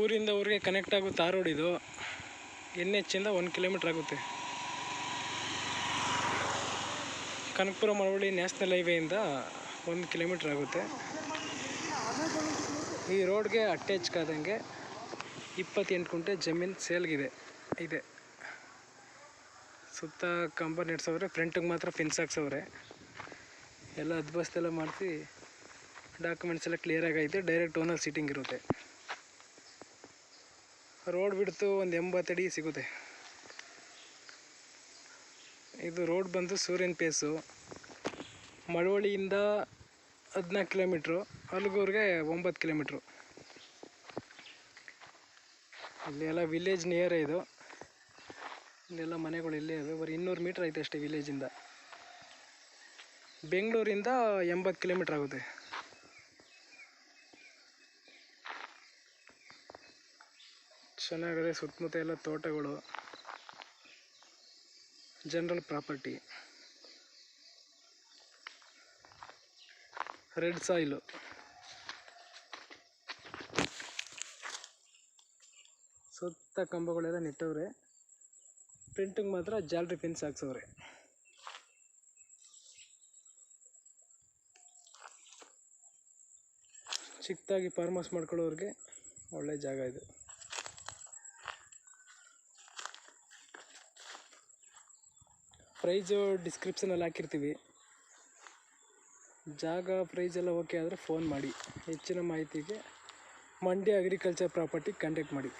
ಊರಿಂದ ಊರಿಗೆ ಕನೆಕ್ಟ್ ಆಗೋ ಆ ರೋಡ್ ಇದು. ಎನ್ ಎಚ್ಚಿಂದ ಒಂದು ಕಿಲೋಮೀಟ್ರ್ ಆಗುತ್ತೆ. ಕನಕಪುರ ಮಳವಳ್ಳಿ ನ್ಯಾಷನಲ್ ಹೈವೇಯಿಂದ ಒಂದು ಕಿಲೋಮೀಟ್ರ್ ಆಗುತ್ತೆ. ಈ ರೋಡ್ಗೆ ಅಟ್ಯಾಚ್ ಆದಂಗೆ ಇಪ್ಪತ್ತೆಂಟು ಕುಂಟೆ ಜಮೀನು ಸೇಲ್ಗಿದೆ ಇದೆ. ಸುತ್ತ ಕಂಬ ನೆಡ್ಸವ್ರೆ ಫ್ರಂಟಿಗೆ ಮಾತ್ರ ಫಿನ್ಸ್ ಹಾಕ್ಸವ್ರೆ. ಎಲ್ಲ ಅದ್ಬಸ್ತೆಲ್ಲ ಮಾಡಿಸಿ ಡಾಕ್ಯುಮೆಂಟ್ಸ್ ಎಲ್ಲ ಕ್ಲಿಯರಾಗೈತೆ ಡೈರೆಕ್ಟ್ ಓನರ್ ಸೀಟಿಂಗ್ ಇರುತ್ತೆ. ರೋಡ್ ಬಿಡ್ತು ಒಂದು ಎಂಬತ್ತಡಿ ಸಿಗುತ್ತೆ. ಇದು ರೋಡ್ ಬಂದು ಸೂರ್ಯನ ಪೇಸು. ಮಳವಳ್ಳಿಯಿಂದ ಹದಿನಾಲ್ಕು ಕಿಲೋಮೀಟ್ರು, ಅಲ್ಗೂರ್ಗೆ ಒಂಬತ್ತು ಕಿಲೋಮೀಟ್ರು. ಇಲ್ಲಿ ಎಲ್ಲ ವಿಲೇಜ್ ನಿಯರೇ ಇದು. ಇಲ್ಲೆಲ್ಲ ಮನೆಗಳು ಇಲ್ಲೇ ಇವೆ, ಬರೀ ಇನ್ನೂರು ಮೀಟ್ರ್ ಐತೆ ಅಷ್ಟೇ ವಿಲೇಜಿಂದ ಬೆಂಗಳೂರಿಂದ ಎಂಬತ್ತು ಕಿಲೋಮೀಟ್ರ್ ಆಗುತ್ತೆ. ಚೆನ್ನಾಗಿದೆ ಸುತ್ತಮುತ್ತ ಎಲ್ಲ ತೋಟಗಳು ಜನರಲ್ ಪ್ರಾಪರ್ಟಿ ರೆಡ್ ಸಾಯಿಲು ಸುತ್ತ ಕಂಬಗಳೆಲ್ಲ ನೆಟ್ಟವ್ರೆ. ಪ್ರಿಂಟಿಗೆ ಮಾತ್ರ ಜಾಲ್ರಿ ಫಿನ್ಸ್ ಹಾಕ್ಸವ್ರೆ. ಚಿಕ್ಕದಾಗಿ ಫಾರ್ಮ್ ಹೌಸ್ ಮಾಡ್ಕೊಳ್ಳೋರಿಗೆ ಒಳ್ಳೆ ಜಾಗ ಇದು. ಪ್ರೈಸು ಡಿಸ್ಕ್ರಿಪ್ಷನಲ್ಲಿ ಹಾಕಿರ್ತೀವಿ. ಜಾಗ ಪ್ರೈಸ್ ಎಲ್ಲ ಓಕೆ ಆದರೆ ಫೋನ್ ಮಾಡಿ. ಹೆಚ್ಚಿನ ಮಾಹಿತಿಗೆ ಮಂಡ್ಯ ಅಗ್ರಿಕಲ್ಚರ್ ಪ್ರಾಪರ್ಟಿ ಕಾಂಟ್ಯಾಕ್ಟ್ ಮಾಡಿ.